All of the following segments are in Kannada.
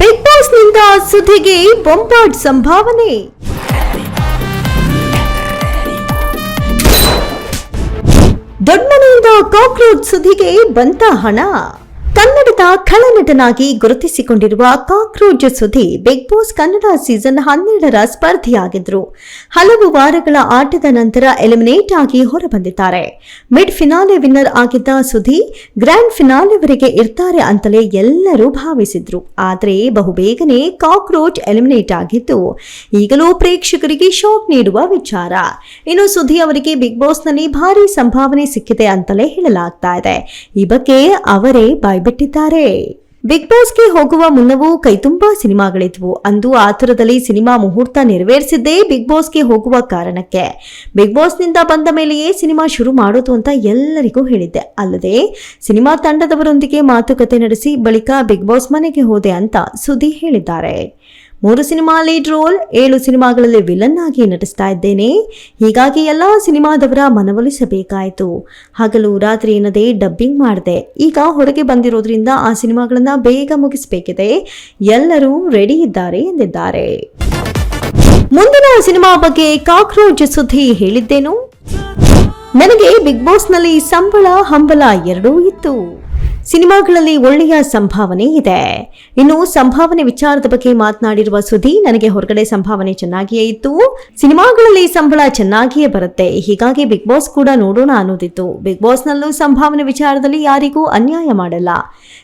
ಬಿಗ್ ಬಾಸ್ನಿಂದ ಸುದ್ದಿಗೆ ಬೊಂಬಾಟ್ ಸಂಭಾವನೆ. ದೊಡ್ಡಮನೆಯಿಂದ ಕಾಕ್ರೋಚ್ ಸುದ್ದಿಗೆ ಬಂತ ಹಣ. ಕನ್ನಡದ ಖಳನಟನಾಗಿ ಗುರುತಿಸಿಕೊಂಡಿರುವ ಕಾಕ್ರೋಚ್ ಸುದ್ದಿ ಬಿಗ್ ಬಾಸ್ ಕನ್ನಡ ಸೀಸನ್ ಹನ್ನೆರಡರ ಸ್ಪರ್ಧಿಯಾಗಿದ್ರು ಹಲವು ವಾರಗಳ ಆಟದ ನಂತರ ಎಲಿಮಿನೇಟ್ ಆಗಿ ಹೊರಬಂದಿದ್ದಾರೆ. ಮಿಡ್ ಫಿನಾಲೆ ವಿನ್ನರ್ ಆಗಿದ್ದ ಸುಧಿ ಗ್ರ್ಯಾಂಡ್ ಫಿನಾಲೆವರೆಗೆ ಇರ್ತಾರೆ ಅಂತಲೇ ಎಲ್ಲರೂ ಭಾವಿಸಿದ್ರು. ಆದರೆ ಬಹುಬೇಗನೆ ಕಾಕ್ರೋಚ್ ಎಲಿಮಿನೇಟ್ ಆಗಿದ್ದು, ಈಗಲೂ ಪ್ರೇಕ್ಷಕರಿಗೆ ಶಾಕ್ ನೀಡುವ ವಿಚಾರ. ಇನ್ನು ಸುಧಿ ಅವರಿಗೆ ಬಿಗ್ ಬಾಸ್ನಲ್ಲಿ ಭಾರಿ ಸಂಭಾವನೆ ಸಿಕ್ಕಿದೆ ಅಂತಲೇ ಹೇಳಲಾಗ್ತಾ ಇದೆ. ಈ ಬಗ್ಗೆ ಅವರೇ ಬಾಯ್ಬಿಟ್ಟಿದ್ದಾರೆ ಬಿಗ್ ಬಾಸ್ಗೆ ಹೋಗುವ ಮುನ್ನವೂ ಕೈತುಂಬಾ ಸಿನಿಮಾಗಳಿದ್ವು. ಅಂದು ಆತುರದಲ್ಲಿ ಸಿನಿಮಾ ಮುಹೂರ್ತ ನೆರವೇರಿಸಿದ್ದೇ ಬಿಗ್ ಬಾಸ್ಗೆ ಹೋಗುವ ಕಾರಣಕ್ಕೆ. ಬಿಗ್ ಬಾಸ್ನಿಂದ ಬಂದ ಮೇಲೆಯೇ ಸಿನಿಮಾ ಶುರು ಮಾಡೋದು ಅಂತ ಎಲ್ಲರಿಗೂ ಹೇಳಿದ್ದೆ. ಅಲ್ಲದೆ, ಸಿನಿಮಾ ತಂಡದವರೊಂದಿಗೆ ಮಾತುಕತೆ ನಡೆಸಿ ಬಳಿಕ ಬಿಗ್ ಬಾಸ್ ಮನೆಗೆ ಹೋದೆ ಅಂತ ಸುದ್ದಿ ಹೇಳಿದ್ದಾರೆ. ಮೂರು ಸಿನಿಮಾ ಲೀಡ್ ರೋಲ್, ಏಳು ಸಿನಿಮಾಗಳಲ್ಲಿ ವಿಲನ್ ಆಗಿ ನಟಿಸ್ತಾ ಇದ್ದೇನೆ. ಹೀಗಾಗಿ ಎಲ್ಲ ಸಿನಿಮಾದವರ ಮನವೊಲಿಸಬೇಕಾಯಿತು. ಹಗಲು ರಾತ್ರಿ ಎನ್ನದೇ ಡಬ್ಬಿಂಗ್ ಮಾಡಿದೆ. ಈಗ ಹೊರಗೆ ಬಂದಿರೋದ್ರಿಂದ ಆ ಸಿನಿಮಾಗಳನ್ನ ಬೇಗ ಮುಗಿಸಬೇಕಿದೆ. ಎಲ್ಲರೂ ರೆಡಿ ಇದ್ದಾರೆ ಎಂದಿದ್ದಾರೆ. ಮುಂದಿನ ಸಿನಿಮಾ ಬಗ್ಗೆ ಕಾಕ್ರೋಚ್ ಸುದ್ದಿ ಹೇಳಿದ್ದೇನು? ನನಗೆ ಬಿಗ್ ಬಾಸ್ನಲ್ಲಿ ಸಂಬಳ, ಹಂಬಲ ಎರಡೂ ಇತ್ತು. ಸಿನಿಮಾಗಳಲ್ಲಿ ಒಳ್ಳೆಯ ಸಂಭಾವನೆ ಇದೆ. ಇನ್ನು ಸಂಭಾವನೆ ವಿಚಾರದ ಬಗ್ಗೆ ಮಾತನಾಡಿರುವ ಸುದ್ದಿ ನನಗೆ ಹೊರಗಡೆ ಸಂಭಾವನೆ ಚೆನ್ನಾಗಿಯೇ ಇತ್ತು. ಸಿನಿಮಾಗಳಲ್ಲಿ ಸಂಬಳ ಚೆನ್ನಾಗಿಯೇ ಬರುತ್ತೆ. ಹೀಗಾಗಿ ಬಿಗ್ ಬಾಸ್ ಕೂಡ ನೋಡೋಣ ಅನ್ನೋದಿತ್ತು. ಬಿಗ್ ಬಾಸ್ನಲ್ಲೂ ಸಂಭಾವನೆ ವಿಚಾರದಲ್ಲಿ ಯಾರಿಗೂ ಅನ್ಯಾಯ ಮಾಡಲ್ಲ.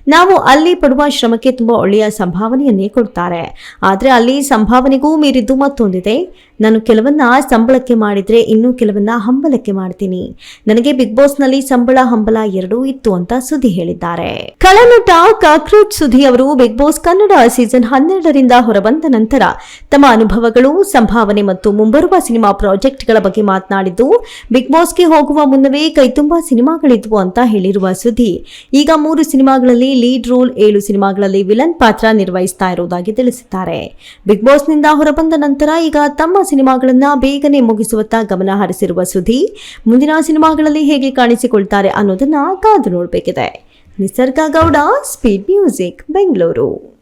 ನಾವು ಅಲ್ಲಿ ಪಡುವ ಶ್ರಮಕ್ಕೆ ತುಂಬಾ ಒಳ್ಳೆಯ ಸಂಭಾವನೆಯನ್ನೇ ಕೊಡ್ತಾರೆ. ಆದ್ರೆ ಅಲ್ಲಿ ಸಂಭಾವನೆಗೂ ಮೀರಿದ್ದು ಮತ್ತೊಂದಿದೆ. ನಾನು ಕೆಲವನ್ನ ಸಂಬಳಕ್ಕೆ ಮಾಡಿದ್ರೆ ಇನ್ನೂ ಕೆಲವನ್ನ ಹಂಬಲಕ್ಕೆ ಮಾಡ್ತೀನಿ. ನನಗೆ ಬಿಗ್ ಬಾಸ್ನಲ್ಲಿ ಸಂಬಳ ಹಂಬಲ ಎರಡೂ ಇತ್ತು ಅಂತ ಸುದ್ದಿ ಹೇಳಿದ್ದಾರೆ. ಕಳನಟ ಕಾಕ್ರೋಚ್ ಸುದ್ದಿ ಅವರು ಬಿಗ್ ಬಾಸ್ ಕನ್ನಡ ಸೀಸನ್ ಹನ್ನೆರಡರಿಂದ ಹೊರಬಂದ ನಂತರ ತಮ್ಮ ಅನುಭವಗಳು, ಸಂಭಾವನೆ ಮತ್ತು ಮುಂಬರುವ ಸಿನಿಮಾ ಪ್ರಾಜೆಕ್ಟ್ಗಳ ಬಗ್ಗೆ ಮಾತನಾಡಿದ್ದು ಬಿಗ್ ಬಾಸ್ಗೆ ಹೋಗುವ ಮುನ್ನವೇ ಕೈತುಂಬಾ ಸಿನಿಮಾಗಳಿದ್ವು ಅಂತ ಹೇಳಿರುವ ಸುದ್ದಿ. ಈಗ ಮೂರು ಸಿನಿಮಾಗಳಲ್ಲಿ ಲೀಡ್ ರೋಲ್ ಏಳು ಸಿನಿಮಾಗಳಲ್ಲಿ ವಿಲನ್ ಪಾತ್ರ ನಿರ್ವಹಿಸ್ತಾ ಇರುವುದಾಗಿ ತಿಳಿಸಿದ್ದಾರೆ. ಬಿಗ್ ಬಾಸ್ನಿಂದ ಹೊರಬಂದ ನಂತರ ಈಗ ತಮ್ಮ ಸಿನಿಮಾಗಳನ್ನ ಬೇಗನೆ ಮುಗಿಸುವತ್ತ ಗಮನ ಹರಿಸಿರುವ ಸುದ್ದಿ ಮುಂದಿನ ಸಿನಿಮಾಗಳಲ್ಲಿ ಹೇಗೆ ಕಾಣಿಸಿಕೊಳ್ತಾರೆ ಅನ್ನೋದನ್ನ ಕಾದು ನೋಡಬೇಕಿದೆ. Nisarga Gowda speed music Bengaluru